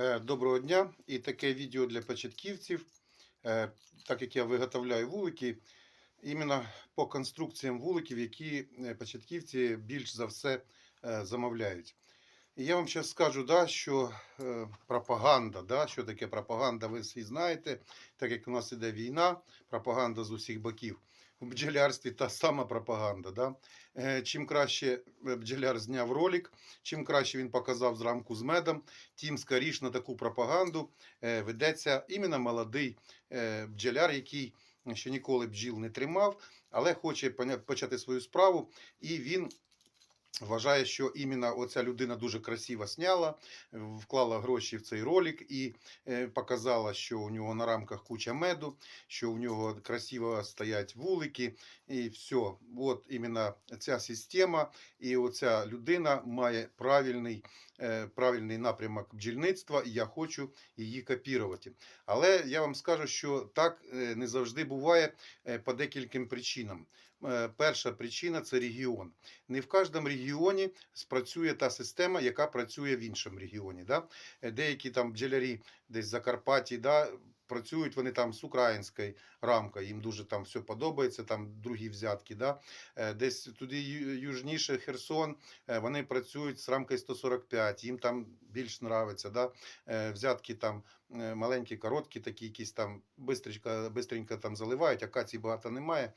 Е, Доброго дня! І таке відео для початківців. Е, Так як я виготовляю вулики, іменно по конструкціям вуликів, які е, початківці більш за все замовляють. Я вам зараз скажу, да, що е, пропаганда, да, що таке пропаганда, ви всі знаєте, так як у нас іде війна, пропаганда з усіх боків. У бджолярстві та сама пропаганда. Да? Е, Чим краще е, бджоляр зняв ролик, чим краще він показав зрамку з медом, тим скоріш на таку пропаганду е, ведеться іменно молодий е, бджоляр, який ще ніколи бджіл не тримав, але хоче почати свою справу, і він. Вважає, що іменно оця людина дуже красиво сняла, вклала гроші в цей ролик і е, показала, що у нього на рамках куча меду, що у нього красиво стоять вулики, і все. От іменно ця система, і оця людина має правильний, е, правильний напрямок бджільництва, і я хочу її копірувати. Але я вам скажу, що так е, не завжди буває по декільким причинам. Е, Перша причина це регіон. Не в кожному регіоні спрацює та система, яка працює в іншому регіоні. Да? Е, Деякі там бджолярі десь в Закарпатті, да, працюють вони там з українською рамкою, їм дуже там все подобається, там другі взятки. Да? Е, Десь туди южніше Херсон, вони працюють з рамкою 145, їм там більш нравиться. Да? Взятки там маленькі, короткі, такі якісь там бистренько, бистренько там заливають, акацій багато немає.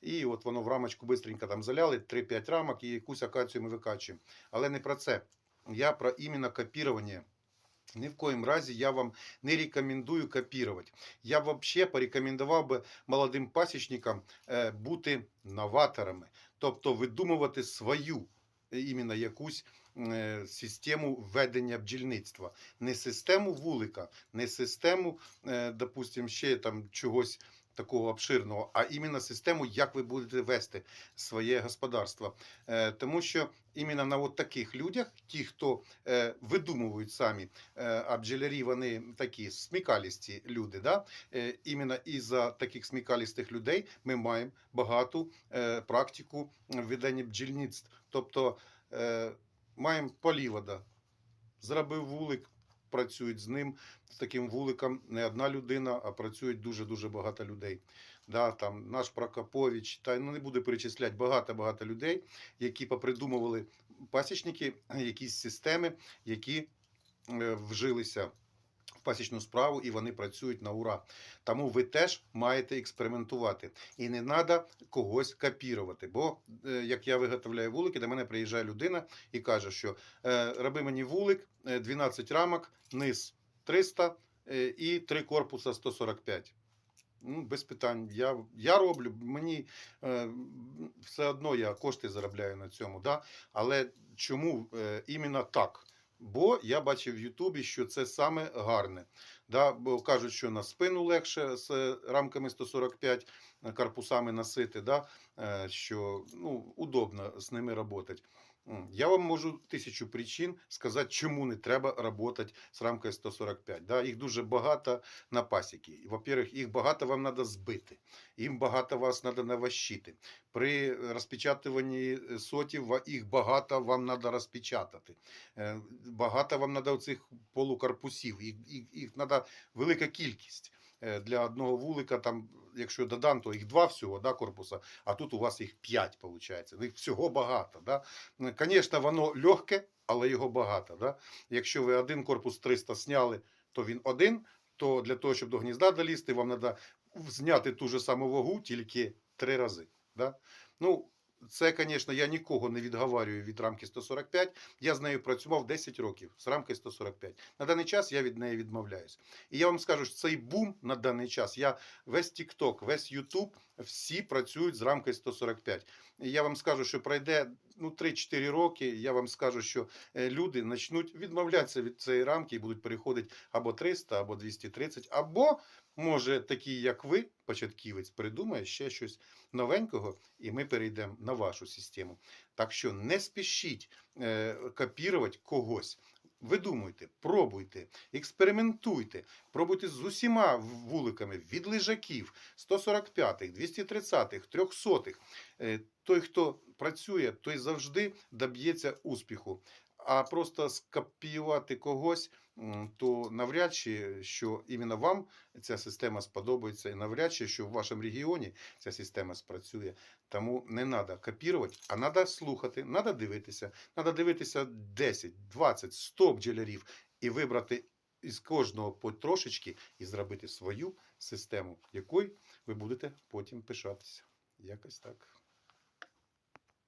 І от воно в рамочку бистренько там заляли, 3-5 рамок і якусь акацію ми викачуємо. Але не про це. Я про іменно копірування. Ні в коїм разі я вам не рекомендую копірувати. Я взагалі порекомендував би молодим пасічникам е, бути новаторами, тобто видумувати свою е, іменно якусь е, систему ведення бджільництва. Не систему вулика, не систему, е, допустим, ще там чогось такого обширного, а іменно систему, як ви будете вести своє господарство. Е, Тому що іменно на от таких людях, ті, хто е, видумують самі, е, а бджолярі вони такі смікалісті люди. Да? Іменно із-за таких смікалістих людей ми маємо багату практику ведення бджільництв. Тобто маємо полівода, зробив вулик. Працюють з ним, з таким вуликом не одна людина, а працюють дуже-дуже багато людей. Да, там наш Прокопович, та ну не буду перечисляти багато-багато людей, які попридумували пасічники, якісь системи, які е, вжилися в пасічну справу і вони працюють на ура. Тому ви теж маєте експериментувати. І не треба когось копірувати. Бо е, як я виготовляю вулики, до мене приїжджає людина і каже, що е, роби мені вулик, е, 12 рамок, низ 300 е, і 3 корпуса 145. Ну, без питань. Я, я роблю, мені е, все одно я кошти заробляю на цьому. Да? Але чому е, іменно так? Бо я бачив в Ютубі, що це саме гарне. Да? Бо кажуть, що на спину легше з е, рамками 145 карпусами корпусами носити, да? е, що ну, удобно з ними працювати. Я вам можу тисячу причин сказати, чому не треба працювати з рамкою 145. Да? Їх дуже багато на пасіки. Во-первых, їх багато вам треба збити, їм багато вас треба наващити. При розпечатуванні сотів їх багато вам треба розпечатати. Е, Багато вам треба оцих полукорпусів, їх, їх треба велика кількість. Е, Для одного вулика, там, якщо додам, то їх два всього да, корпуса, а тут у вас їх п'ять, виходить. Їх всього багато. Да? Звісно, воно легке, але його багато. Да? Якщо ви один корпус 300 сняли, то він один, то для того, щоб до гнізда долізти, вам треба зняти ту ж саму вагу тільки три рази. Да? Ну, це, звісно, я нікого не відговарюю від рамки 145. Я з нею працював 10 років з рамки 145. На даний час я від неї відмовляюсь. І я вам скажу, що цей бум на даний час. Я весь TikTok, весь YouTube, всі працюють з рамкою 145. І я вам скажу, що пройде ну, 3-4 роки. Я вам скажу, що е, люди почнуть відмовлятися від цієї рамки і будуть переходити або 300, або 230, або може такий, як ви, початківець, придумає ще щось новенького, і ми перейдемо на вашу систему. Так що не спішіть е, копірувати когось. Видумуйте, пробуйте, експериментуйте, пробуйте з усіма вуликами від лежаків, 145-х, 230-х, 300-х. Е, Той, хто працює, той завжди доб'ється успіху. А просто скопіювати когось, то навряд чи, що іменно вам ця система сподобається, і навряд чи, що в вашому регіоні ця система спрацює. Тому не треба копірувати, а треба слухати, треба дивитися. Треба дивитися 10, 20, 100 бджолярів і вибрати із кожного по трошечки і зробити свою систему, якою ви будете потім пишатися. Якось так.